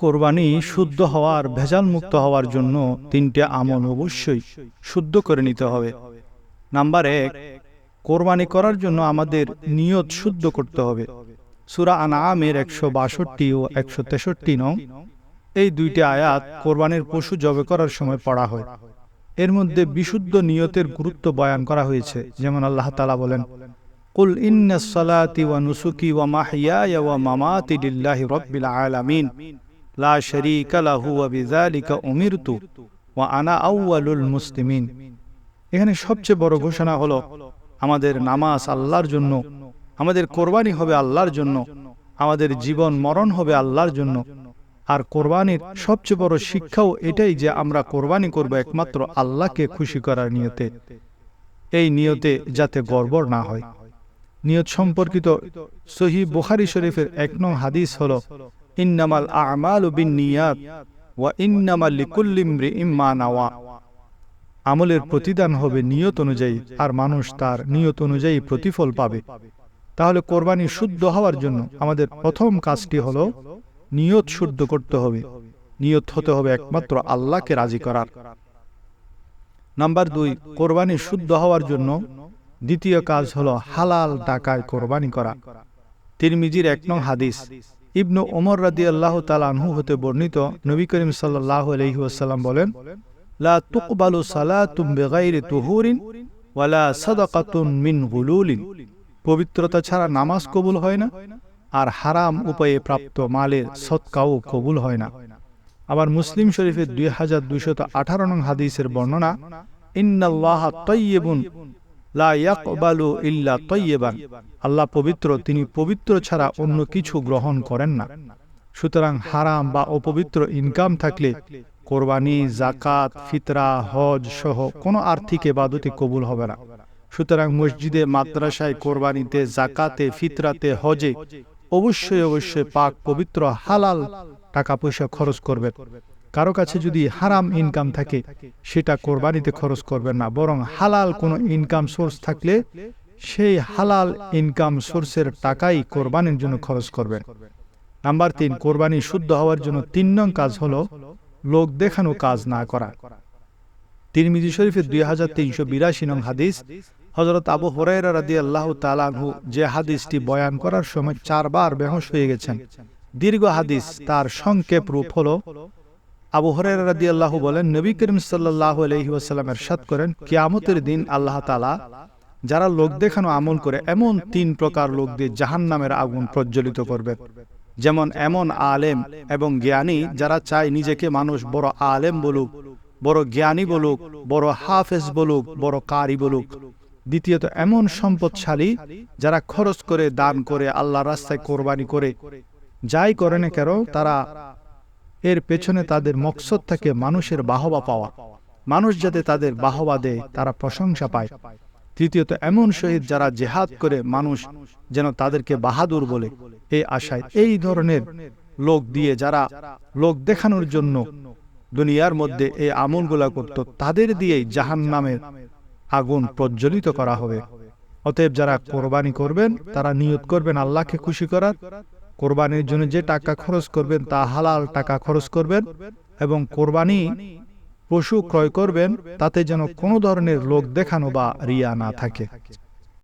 কোরবানি শুদ্ধ হওয়ার ভেজাল মুক্ত হওয়ার জন্য তিনটে আমল অবশ্যই শুদ্ধ করে নিতে হবে। নাম্বার এক, কোরবানি করার জন্য আমাদের নিয়ত শুদ্ধ করতে হবে। সুরা আনামের একশো বাষট্টি ও একশো তেষট্টি নং, এই দুইটি আয়াত কোরবানির পশু জবে করার সময় পড়া হয়। এর মধ্যে বিশুদ্ধ নিয়তের গুরুত্ব বয়ান করা হয়েছে, যেমন আল্লাহ তালা বলেন, কুল ইন্না সালাতি ওয়া নুসুকি ওয়া মাহিয়ায়া ওয়া মামাতি লিল্লাহি রাব্বিল আলামিন। লা শারীকা লাহু উমিরতু ওয়া আনা মুসলিমিন এখানে সবচেয়ে বড় ঘোষণা হলো, আমাদের নামাজ আল্লাহর জন্য, আমাদের কোরবানি হবে আল্লাহর জন্য, আমাদের জীবন মরণ হবে আল্লাহর জন্য। আর কোরবানির সবচেয়ে বড় শিক্ষাও এটাই যে আমরা কোরবানি করব একমাত্র আল্লাহকে খুশি করার নিয়তে। এই নিয়তে যাতে গড়বড় না হয়। নিয়ত সম্পর্কিত সহি বুখারি শরীফের এক নং হাদিস হল ইন্নামাল আমাল বিন নিয়াত ওয়া ইন্নামাল লিকুল্লিমরি ইম্মা নাওয়া। আমলের প্রতিদান হবে নিয়ত অনুযায়ী, আর মানুষ তার নিয়ত অনুযায়ী প্রতিফল পাবে। তাহলে কোরবানি শুদ্ধ হওয়ার জন্য আমাদের প্রথম কাজটি হলো নিয়ত শুদ্ধ করতে হবে। নিয়ত হতে হবে একমাত্র আল্লাহকে রাজি করার। নাম্বার দুই, কোরবানি শুদ্ধ হওয়ার জন্য দ্বিতীয় কাজ হলো হালাল টাকায় কোরবানি করা। তিরমিজির এক নং হাদিস ইবনু ওমর রাদি আল্লাহ তালানহু হতে বর্ণিত নবী করিম সাল্লাহ আলহিহাসাল্লাম বলেন, লা তুকবালু সালাতুম বেগাইরে তুহুরিন ওয়ালা সাদাকাতুন মিন গুলুলিন। পবিত্রতা ছাড়া নামাজ কবুল হয় না, আর হারাম উপায়ে প্রাপ্ত মালের সৎকাও কবুল হয় না। আবার মুসলিম শরীফের দুই হাজার দুইশত আঠারো নং হাদিসের বর্ণনা, ইন্নাল্লাহ তৈয়বুন ইল্লা তৈয়বান আল্লাহ পবিত্র, তিনি পবিত্র ছাড়া অন্য কিছু গ্রহণ করেন না। সুতরাং হারাম বা অপবিত্র ইনকাম থাকলে কোরবানি জাকাত ফিতরা, হজ সহ কোনো আর্থিক এবাদতি কবুল হবে না। সুতরাং মসজিদে, মাদ্রাসায় কোরবানিতে জাকাতে ফিতরাতে, হজে অবশ্যই অবশ্যই পাক পবিত্র, হালাল টাকা পয়সা খরচ করবেন। কারও কাছে যদি হারাম ইনকাম থাকে, সেটা কোরবানিতে খরচ করবেন না। বরং হালাল কোনো ইনকাম সোর্স থাকলে সেই হালাল ইনকাম সোর্সের টাকাই কোরবানির জন্য খরচ করবেন। নাম্বার তিন, কোরবানি শুদ্ধ হওয়ার জন্য তিন নং কাজ হলো লোক দেখানো কাজ না করা। তিরমিজি শরীফের দুই হাজার তিনশো বিরাশি নং হাদিস হজরত আবু হরাইরা রাদি আল্লাহ তালাহু যে হাদিসটি বয়ান করার সময় চারবার বেহস হয়ে গেছেন। দীর্ঘ হাদিস তার সংক্ষেপ রূপ হল আবু হরাইরা রাদি আল্লাহ বলেন, নবী করিম সাল্লাহ আলহি ওয়াসাল্লামের সাত করেন, কিয়ামতের দিন আল্লাহ তালা যারা লোক দেখানো আমল করে এমন তিন প্রকার লোক দিয়ে জাহান নামের আগুন প্রজ্বলিত করবে। যেমন এমন আলেম এবং জ্ঞানী যারা চায় নিজেকে মানুষ বড় আলেম বলুক, বড় জ্ঞানী বলুক, বড় হাফেজ বলুক, বড় কারি বলুক। দ্বিতীয়ত, এমন সম্পদশালী যারা খরচ করে, দান করে আল্লাহ রাস্তায় কোরবানি করে, যাই করে না কেন, তারা এর পেছনে তাদের মকসদ থাকে মানুষের বাহবা পাওয়া। মানুষ যাতে তাদের বাহবা দেয়, তারা প্রশংসা পায়। তৃতীয়ত, এমন শহীদ যারা জেহাদ করে মানুষ যেন তাদেরকে বাহাদুর বলে। এই আশায় এই ধরনের লোক দিয়ে যারা লোক দেখানোর জন্য দুনিয়ার মধ্যে এই আমলগুলা করত, তাদের দিয়েই জাহান নামের আগুন প্রজ্বলিত করা হবে। অতএব যারা কোরবানি করবেন, তারা নিয়ত করবেন আল্লাহকে খুশি করার। কোরবানির জন্য যে টাকা খরচ করবেন তা হালাল টাকা খরচ করবেন এবং কোরবানি পশু ক্রয় করবেন, তাতে যেন কোনো ধরনের লোক দেখানো বা রিয়া না থাকে।